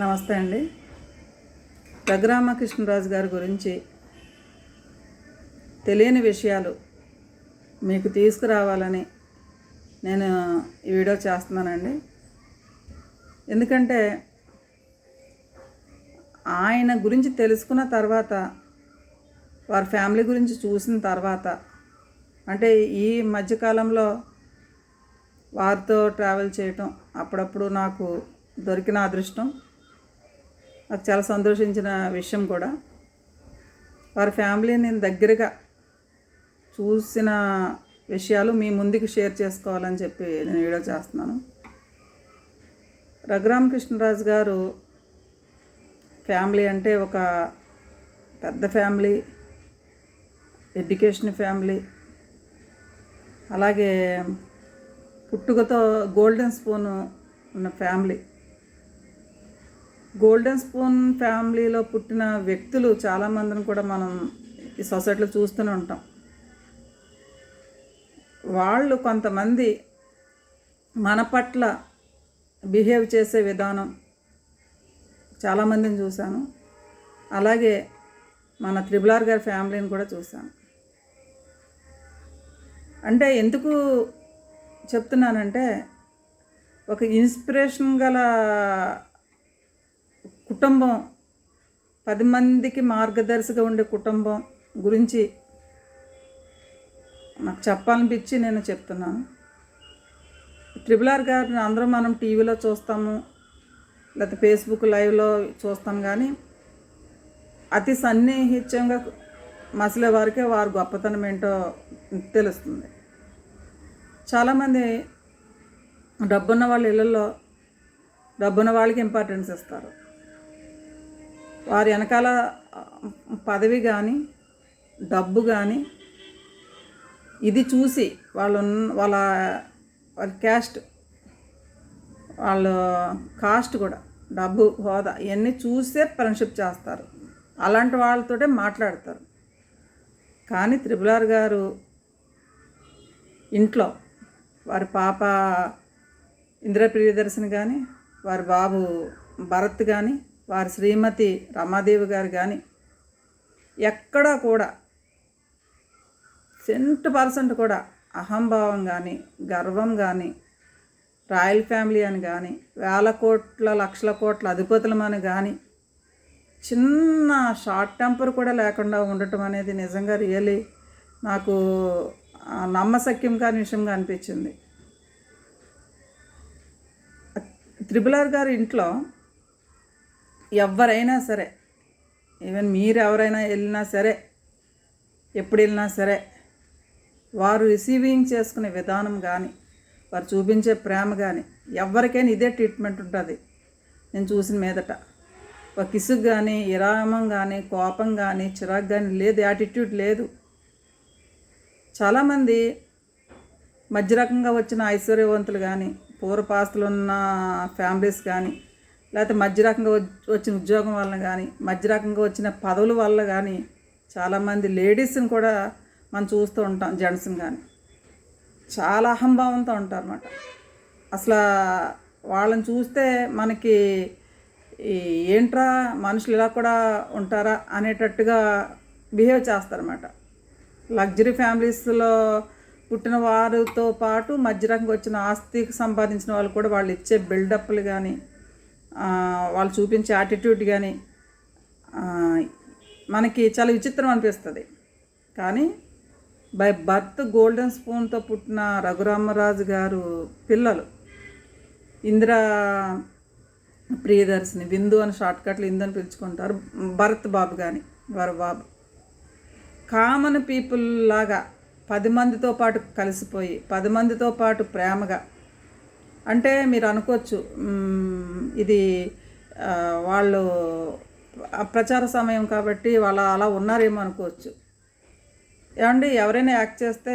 నమస్తే అండి. రఘురామకృష్ణరాజు గారి గురించి తెలియని విషయాలు మీకు తీసుకురావాలని నేను ఈ వీడియో చేస్తున్నానండి. ఎందుకంటే ఆయన గురించి తెలుసుకున్న తర్వాత వారి ఫ్యామిలీ గురించి చూసిన తర్వాత అంటే ఈ మధ్యకాలంలో వారితో ట్రావెల్ చేయటం అప్పుడప్పుడు నాకు దొరికిన అదృష్టం. నాకు చాలా సంతోషించిన విషయం కూడా. వారి ఫ్యామిలీని నేను దగ్గరగా చూసిన విషయాలు మీ ముందుకు షేర్ చేసుకోవాలని చెప్పి నేను వీడియో చేస్తున్నాను. రఘురామకృష్ణరాజు గారు ఫ్యామిలీ అంటే ఒక పెద్ద ఫ్యామిలీ ఎడ్యుకేషన్ ఫ్యామిలీ అలాగే పుట్టుకతో గోల్డెన్ స్పూన్ ఉన్న ఫ్యామిలీ. గోల్డెన్ స్పూన్ ఫ్యామిలీలో పుట్టిన వ్యక్తులు చాలామందిని కూడా మనం ఈ సొసైటీలో చూస్తూనే ఉంటాం. వాళ్ళు కొంతమంది మన పట్ల బిహేవ్ చేసే విధానం చాలామందిని చూశాను. అలాగే మన త్రిబులార్ గారి ఫ్యామిలీని కూడా చూశాను. అంటే ఎందుకు చెప్తున్నానంటే ఒక ఇన్స్పిరేషన్ గల కుటుంబం పది మందికి మార్గదర్శిగా ఉండే కుటుంబం గురించి నాకు చెప్పాలనిపించి నేను చెప్తున్నాను. ట్రిపుల్ ఆర్ గారిని అందరం మనం టీవీలో చూస్తాము లేకపోతే ఫేస్బుక్ లైవ్లో చూస్తాం కానీ అతి సన్నిహిత్యంగా మసలే వారికే వారు గొప్పతనం ఏంటో తెలుస్తుంది. చాలామంది డబ్బున్న వాళ్ళ ఇళ్ళల్లో డబ్బున్న వాళ్ళకి ఇంపార్టెన్స్ ఇస్తారు. వారి వెనకాల పదవి కానీ డబ్బు కానీ ఇది చూసి వాళ్ళు ఉన్న- వాళ్ళ వాళ్ళ క్యాస్ట్ వాళ్ళ కాస్ట్ కూడా డబ్బు హోదా ఇవన్నీ చూసే ఫ్రెండ్షిప్ చేస్తారు. అలాంటి వాళ్ళతోటే మాట్లాడతారు. కానీ త్రిపులార్ గారు ఇంట్లో వారి పాప ఇందిరా ప్రియదర్శిని కానీ వారి బాబు భరత్ కానీ వారి శ్రీమతి రమాదేవి గారు కానీ ఎక్కడా కూడా సెంట్ పర్సెంట్ కూడా అహంభావం కానీ గర్వం కానీ రాయల్ ఫ్యామిలీ అని కానీ వేల కోట్ల లక్షల కోట్ల అధిపతులమని కానీ చిన్న షార్ట్ టెంపర్ కూడా లేకుండా ఉండటం అనేది నిజంగా రియలీ నాకు నమ్మశక్యం కాని విషయంగా అనిపించింది. త్రిపులార్ గారి ఇంట్లో ఎవరైనా సరే ఈవెన్ మీరు ఎవరైనా వెళ్ళినా సరే ఎప్పుడు వెళ్ళినా సరే వారు రిసీవింగ్ చేసుకునే విధానం కానీ వారు చూపించే ప్రేమ కానీ ఎవరికైనా ఇదే ట్రీట్మెంట్ ఉంటుంది. నేను చూసిన మీదట. ఒక కిసుకు కానీ విరామం కానీ కోపం కానీ చిరాకు కానీ లేదు యాటిట్యూడ్ లేదు. చాలామంది మధ్య రకంగా వచ్చిన ఐశ్వర్యవంతులు కానీ పూర్వపాస్తులు ఉన్న ఫ్యామిలీస్ కానీ లేకపోతే మధ్య రకంగా వచ్చిన ఉద్యోగం వల్ల కానీ మధ్యరకంగా వచ్చిన పదవుల వల్ల కానీ చాలామంది లేడీస్ని కూడా మనం చూస్తూ ఉంటాం జెంట్స్ని కానీ చాలా అహంభావంతో ఉంటారు అన్నమాట అసలు వాళ్ళని చూస్తే మనకి ఏంట్రా మనుషులు ఇలా కూడా ఉంటారా అనేటట్టుగా బిహేవ్ చేస్తారన్నమాట. లగ్జరీ ఫ్యామిలీస్లో పుట్టిన వారితో పాటు మధ్యరకంగా వచ్చిన ఆస్తికి సంపాదించిన వాళ్ళు కూడా వాళ్ళు ఇచ్చే బిల్డప్లు కానీ వాళ్ళు చూపించే యాటిట్యూడ్ కానీ మనకి చాలా విచిత్రం అనిపిస్తుంది. కానీ బై బర్త్ గోల్డెన్ స్పూన్తో పుట్టిన రఘురామరాజు గారు పిల్లలు ఇందిరా ప్రియదర్శిని విందు అని షార్ట్కట్లు ఇందని అని పిలుచుకుంటారు భరత్ బాబు కానీ వారు బాబు. కామన్ పీపుల్ లాగా పది మందితో పాటు కలిసిపోయి పది మందితో పాటు ప్రేమగా అంటే మీరు అనుకోవచ్చు ఇది వాళ్ళు ప్రచార సమయం కాబట్టి వాళ్ళు అలా ఉన్నారేమో అనుకోవచ్చు. ఏమండి ఎవరైనా యాక్ట్ చేస్తే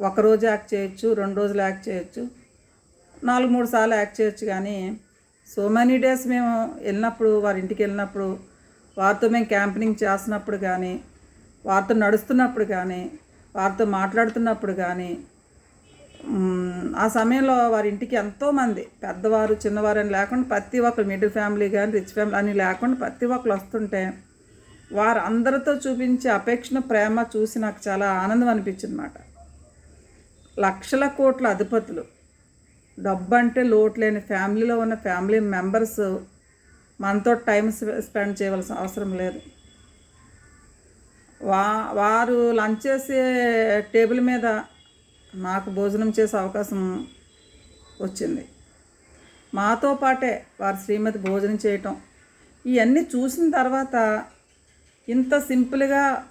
ఒకరోజు యాక్ట్ చేయొచ్చు రెండు రోజులు యాక్ట్ చేయొచ్చు నాలుగు మూడు సార్లు యాక్ట్ చేయొచ్చు కానీ సో మెనీ డేస్ మేము వెళ్ళినప్పుడు వారి ఇంటికి వెళ్ళినప్పుడు వారితో మేము క్యాంపెనింగ్ చేస్తున్నప్పుడు కానీ వారితో నడుస్తున్నప్పుడు కానీ వారితో మాట్లాడుతున్నప్పుడు కానీ ఆ సమయంలో వారి ఇంటికి ఎంతోమంది పెద్దవారు చిన్నవారు అని లేకుండా ప్రతి ఒక్కరు మిడిల్ ఫ్యామిలీ కానీ రిచ్ ఫ్యామిలీ అని లేకుండా ప్రతి ఒక్కరు వస్తుంటే వారు అందరితో చూపించే అపేక్షణ ప్రేమ చూసి నాకు చాలా ఆనందం అనిపించింది అనమాట లక్షల కోట్ల అధిపతులు. డబ్బు అంటే లోటు లేని ఫ్యామిలీలో ఉన్న ఫ్యామిలీ మెంబర్స్ మనతో టైం స్పెండ్ చేయవలసిన అవసరం లేదు. వా వారు లంచ్ చేసే టేబుల్ మీద నాకు భోజనం చేసే అవకాశం వచ్చింది. మాతో పాటే వారి శ్రీమతి భోజనం చేయటం ఇవన్నీ చూసిన తర్వాత ఇంత సింపుల్గా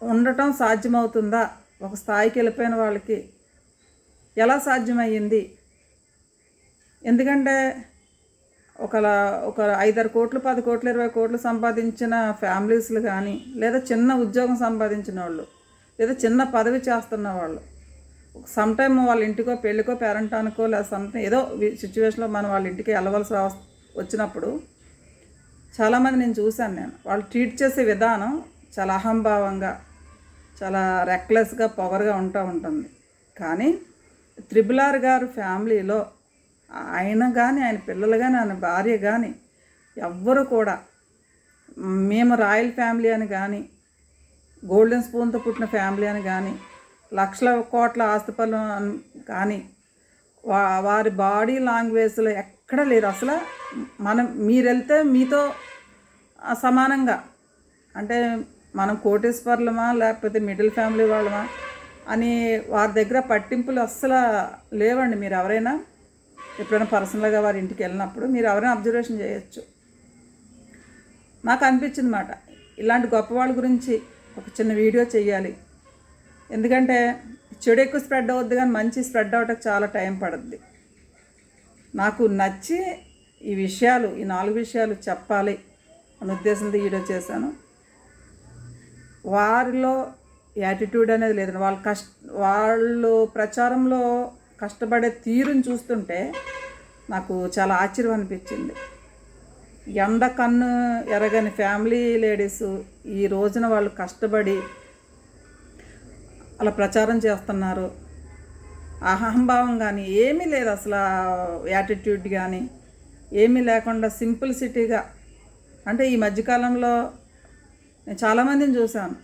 ఉండటం సాధ్యమవుతుందా? ఒక స్థాయికి వెళ్ళిపోయిన వాళ్ళకి ఎలా సాధ్యమయ్యింది? ఎందుకంటే ఒక ఒక ఐదారు కోట్లు పది కోట్లు ఇరవై కోట్లు సంపాదించిన ఫ్యామిలీస్లు కానీ లేదా చిన్న ఉద్యోగం సంపాదించిన వాళ్ళు లేదా చిన్న పదవి చేస్తున్న వాళ్ళు సమ్ టైమ్ వాళ్ళ ఇంటికో పెళ్ళికో పేరెంటానికో లేదా సమ్థింగ్ ఏదో సిచ్యువేషన్లో మనం వాళ్ళ ఇంటికి వెళ్ళవలసి రావ- వచ్చినప్పుడు చాలామంది నేను చూశాను నేను. వాళ్ళు ట్రీట్ చేసే విధానం చాలా అహంభావంగా చాలా రెక్లెస్గా పవర్గా ఉంటూ ఉంటుంది. కానీ త్రిబులార్ గారు ఫ్యామిలీలో ఆయన కానీ ఆయన పిల్లలు కానీ ఆయన భార్య కానీ ఎవ్వరు కూడా మేము రాయల్ ఫ్యామిలీ అని కానీ గోల్డెన్ స్పూన్తో పుట్టిన ఫ్యామిలీ అని కానీ లక్షల కోట్ల ఆస్తిపలు కానీ వా వారి బాడీ లాంగ్వేజ్లో ఎక్కడ లేరు. అసలు మనం మీరు వెళ్తే మీతో సమానంగా అంటే మనం కోటేశ్వర్లమా లేకపోతే మిడిల్ ఫ్యామిలీ వాళ్ళమా అని వారి దగ్గర పట్టింపులు అస్సలు లేవండి. మీరు ఎవరైనా ఎప్పుడైనా పర్సనల్గా వారి ఇంటికి వెళ్ళినప్పుడు మీరు ఎవరైనా అబ్జర్వేషన్ చేయొచ్చు. నాకు అనిపించింది మాట. ఇలాంటి గొప్ప వాళ్ళ గురించి ఒక చిన్న వీడియో చేయాలి ఎందుకంటే చెడు ఎక్కువ స్ప్రెడ్ అవుద్ది కానీ మంచి స్ప్రెడ్ అవడానికి చాలా టైం పడుద్ది. నాకు నచ్చి ఈ విషయాలు ఈ నాలుగు విషయాలు చెప్పాలి అనే ఉద్దేశంతో వీడియో చేశాను. వారిలో యాటిట్యూడ్ అనేది లేదండి. వాళ్ళు కష్ట వాళ్ళు ప్రచారంలో కష్టపడే తీరుని చూస్తుంటే నాకు చాలా ఆశ్చర్యం అనిపించింది. ఎండ కన్ను ఎరగని ఫ్యామిలీ లేడీస్ ఈ రోజున వాళ్ళు కష్టపడి అలా ప్రచారం చేస్తున్నారు. అహంభావం కానీ ఏమీ లేదు అసలు యాటిట్యూడ్ కానీ ఏమీ లేకుండా సింపుల్ సిటీగా. అంటే ఈ మధ్యకాలంలో నేను చాలామందిని చూశాను.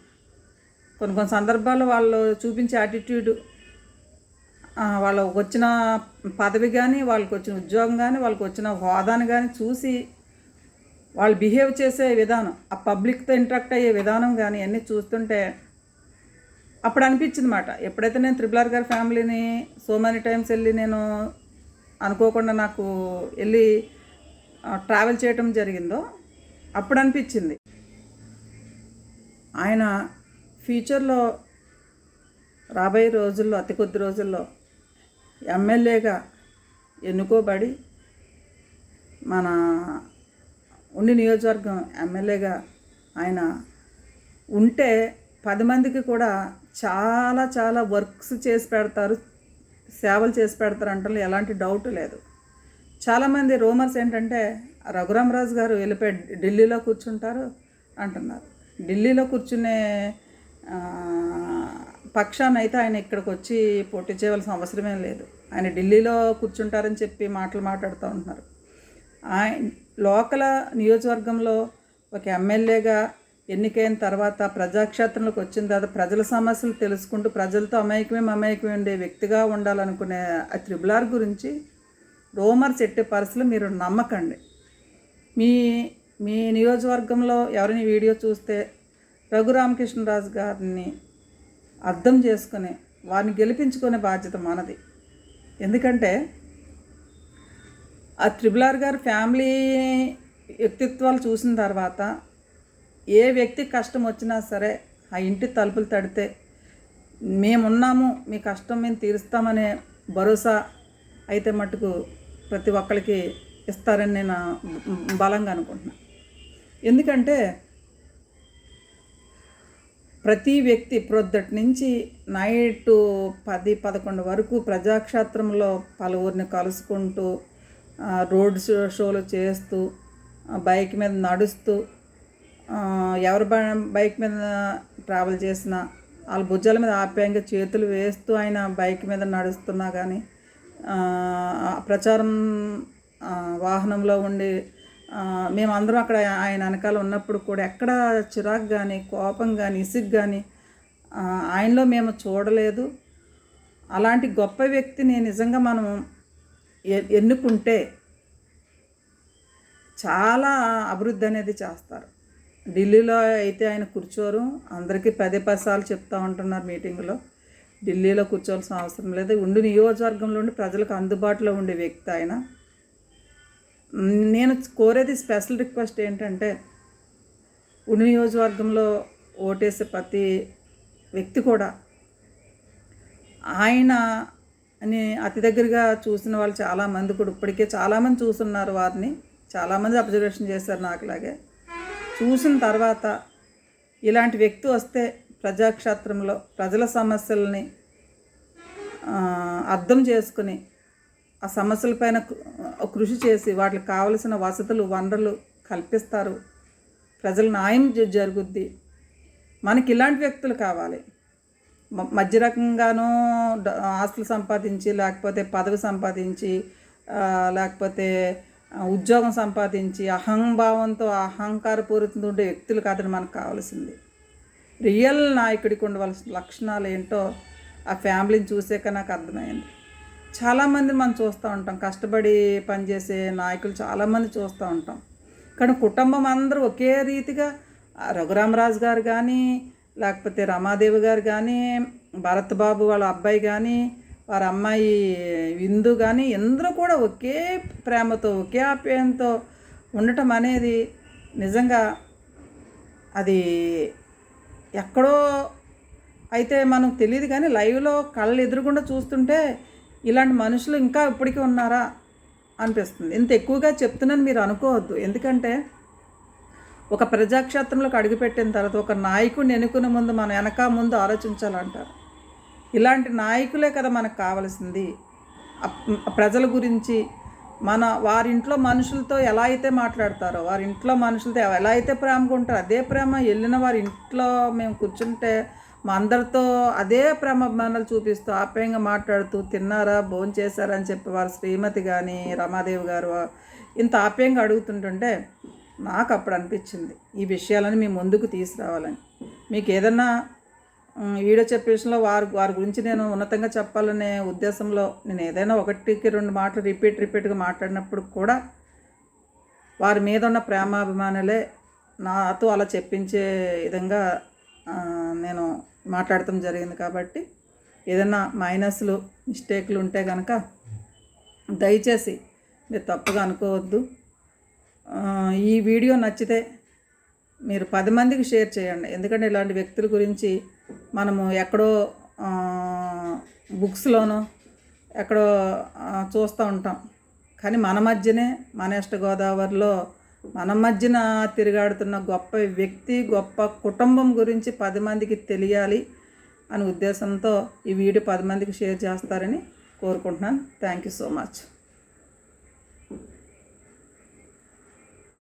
కొన్ని కొన్ని సందర్భాల్లో వాళ్ళు చూపించే యాటిట్యూడ్ వాళ్ళకి వచ్చిన పదవి కానీ వాళ్ళకి వచ్చిన ఉద్యోగం కానీ వాళ్ళకి వచ్చిన హోదాను కానీ చూసి వాళ్ళు బిహేవ్ చేసే విధానం ఆ పబ్లిక్తో ఇంటరాక్ట్ అయ్యే విధానం కానీ అన్నీ చూస్తుంటే అప్పుడు అనిపించింది మాట ఎప్పుడైతే నేను త్రిబులార్ గారి ఫ్యామిలీని సో మెనీ టైమ్స్ వెళ్ళి నేను అనుకోకుండా నాకు వెళ్ళి ట్రావెల్ చేయటం జరిగిందో అప్పుడు అనిపించింది ఆయన ఫ్యూచర్లో రాబోయే రోజుల్లో అతి కొద్ది రోజుల్లో ఎమ్మెల్యేగా ఎన్నుకోబడి మన ఉండి నియోజకవర్గం ఎమ్మెల్యేగా ఆయన ఉంటే పది మందికి కూడా చాలా చాలా వర్క్స్ చేసి పెడతారు సేవలు చేసి పెడతారు అంటే ఎలాంటి డౌట్ లేదు. చాలామంది రూమర్స్ ఏంటంటే రఘురామరాజు గారు వెళ్ళిపోయి ఢిల్లీలో కూర్చుంటారు అంటున్నారు. ఢిల్లీలో కూర్చునే పక్షానైతే ఆయన ఇక్కడికి వచ్చి పోటీ చేయవలసిన అవసరమే లేదు. ఆయన ఢిల్లీలో కూర్చుంటారని చెప్పి మాటలు మాట్లాడుతూ ఉంటున్నారు. ఆయన లోకల్ నియోజకవర్గంలో ఒక ఎమ్మెల్యేగా ఎన్నికైన తర్వాత ప్రజాక్షేత్రంలోకి వచ్చిన తర్వాత ప్రజల సమస్యలు తెలుసుకుంటూ ప్రజలతో అమాయకమే అమాయకమే ఉండే వ్యక్తిగా ఉండాలనుకునే ఆ త్రిబులార్ గురించి రోమర్స్ ఎట్టే పరిస్థితులు మీరు నమ్మకండి. మీ మీ నియోజకవర్గంలో ఎవరిని వీడియో చూస్తే రఘురామకృష్ణరాజు గారిని అర్థం చేసుకుని వారిని గెలిపించుకునే బాధ్యత మనది. ఎందుకంటే ఆ త్రిబులార్ గారి ఫ్యామిలీ వ్యక్తిత్వాలు చూసిన తర్వాత ఏ వ్యక్తి కష్టం వచ్చినా సరే ఆ ఇంటి తలుపులు తడితే మేమున్నాము మీ కష్టం మేము తీరుస్తామనే భరోసా అయితే మటుకు ప్రతి ఒక్కరికి ఇస్తారని నేను బలంగా అనుకుంటున్నాను ఎందుకంటే ప్రతి వ్యక్తి ప్రొద్దటి నుంచి నైట్ పది పదకొండు వరకు ప్రజాక్షేత్రంలో పలువురిని కలుసుకుంటూ రోడ్ షో షోలు చేస్తూ బైక్ మీద నడుస్తూ ఎవరి బైక్ మీద ట్రావెల్ చేసినా వాళ్ళ భుజాల మీద ఆప్యాయంగా చేతులు వేస్తూ ఆయన బైక్ మీద నడుస్తున్నా కానీ ప్రచారం వాహనంలో ఉండి మేమందరం అక్కడ ఆయన వెనకాల ఉన్నప్పుడు కూడా ఎక్కడ చిరాకు కానీ కోపం కానీ ఇసుగు కానీ ఆయనలో మేము చూడలేదు. అలాంటి గొప్ప వ్యక్తిని నిజంగా మనం ఎన్నుకుంటే చాలా అభివృద్ధి అనేది చేస్తారు. ఢిల్లీలో అయితే ఆయన కూర్చోరు. అందరికీ పదే పది సార్లు చెప్తా ఉంటున్నారు మీటింగ్లో. ఢిల్లీలో కూర్చోవాల్సిన అవసరం లేదు. ఉండి నియోజకవర్గంలో ఉండి ప్రజలకు అందుబాటులో ఉండే వ్యక్తి ఆయన. నేను కోరేది స్పెషల్ రిక్వెస్ట్ ఏంటంటే ఉండి నియోజకవర్గంలో ఓటేసే ప్రతి వ్యక్తి కూడా ఆయన అని అతి దగ్గరగా చూసిన వాళ్ళు చాలామంది కూడా ఇప్పటికే చాలామంది చూస్తున్నారు వారిని. చాలామంది అబ్జర్వేషన్ చేశారు నాకులాగే చూసిన తర్వాత ఇలాంటి వ్యక్తి వస్తే ప్రజాక్షేత్రంలో ప్రజల సమస్యల్ని అర్థం చేసుకుని ఆ సమస్యలపైన కృషి చేసి వాటికి కావలసిన వసతులు వనరులు కల్పిస్తారు. ప్రజల న్యాయం జరుగుద్ది. మనకి ఇలాంటి వ్యక్తులు కావాలి. మ- మధ్య రకంగానూ ఆస్తులు సంపాదించి లేకపోతే పదవి సంపాదించి లేకపోతే ఉద్యోగం సంపాదించి అహంభావంతో అహంకారపూరితంగా ఉండే వ్యక్తులు కాదని మనకు కావాల్సింది. రియల్ నాయకుడికి ఉండవలసిన లక్షణాలు ఏంటో ఆ ఫ్యామిలీని చూసాక నాకు అర్థమైంది. చాలామంది మనం చూస్తూ ఉంటాం. కష్టపడి పనిచేసే నాయకులు చాలామంది చూస్తూ ఉంటాం. కానీ కుటుంబం అందరూ ఒకే రీతిగా రఘురామరాజు గారు కానీ లేకపోతే రమాదేవి గారు కానీ భరత్ బాబు వాళ్ళ అబ్బాయి కానీ వారి అమ్మాయి విందు కానీ ఎందరూ కూడా ఒకే ప్రేమతో ఒకే ఆప్యాయంతో ఉండటం అనేది నిజంగా అది ఎక్కడో అయితే మనకు తెలియదు కానీ లైవ్లో కళ్ళు ఎదురుగుండా చూస్తుంటే ఇలాంటి మనుషులు ఇంకా ఇప్పటికీ ఉన్నారా అనిపిస్తుంది. ఇంత ఎక్కువగా చెప్తున్నాను మీరు అనుకోవద్దు. ఎందుకంటే ఒక ప్రజాక్షేత్రంలోకి అడుగుపెట్టిన తర్వాత ఒక నాయకుడిని ఎన్నుకునే ముందు మనం వెనక ముందు ఆలోచించాలంటారు. ఇలాంటి నాయకులే కదా మనకు కావాల్సింది. ప్రజల గురించి మన వారింట్లో మనుషులతో ఎలా అయితే మాట్లాడతారో వారి ఇంట్లో మనుషులతో ఎలా అయితే ప్రేమగా ఉంటారో అదే ప్రేమ వెళ్ళిన వారి ఇంట్లో మేము కూర్చుంటే మా అందరితో అదే ప్రేమభిమానాలు చూపిస్తూ ఆప్యాయంగా మాట్లాడుతూ తిన్నారా భోజనం చేశారా అని చెప్పి వారు శ్రీమతి కానీ రమాదేవి గారు ఇంత ఆప్యాయంగా అడుగుతుంటుంటే నాకు అప్పుడు అనిపించింది ఈ విషయాలని మీ ముందుకు తీసుకురావాలని. మీకు ఏదన్నా వీడియో చెప్పే విషయంలో వారి వారి గురించి నేను ఉన్నతంగా చెప్పాలనే ఉద్దేశంలో నేను ఏదైనా ఒకటికి రెండు మాటలు రిపీట్ రిపీట్గా మాట్లాడినప్పుడు కూడా వారి మీద ఉన్న ప్రేమాభిమానులే నాతో అలా చెప్పించే విధంగా నేను మాట్లాడటం జరిగింది కాబట్టి ఏదైనా మైనస్లు మిస్టేక్లు ఉంటే కనుక దయచేసి మీరు తప్పుగా అనుకోవద్దు. ఈ వీడియో నచ్చితే మీరు పది మందికి షేర్ చేయండి. ఎందుకంటే ఇలాంటి వ్యక్తుల గురించి మనము ఎక్కడో బుక్స్లోనో ఎక్కడో చూస్తూ ఉంటాం. కానీ మన మధ్యనే మన ఇష్ట గోదావరిలో మన మధ్యన తిరిగాడుతున్న గొప్ప వ్యక్తి గొప్ప కుటుంబం గురించి పది మందికి తెలియాలి అనే ఉద్దేశంతో ఈ వీడియో పది మందికి షేర్ చేస్తారని కోరుకుంటున్నాను. Thank you so much.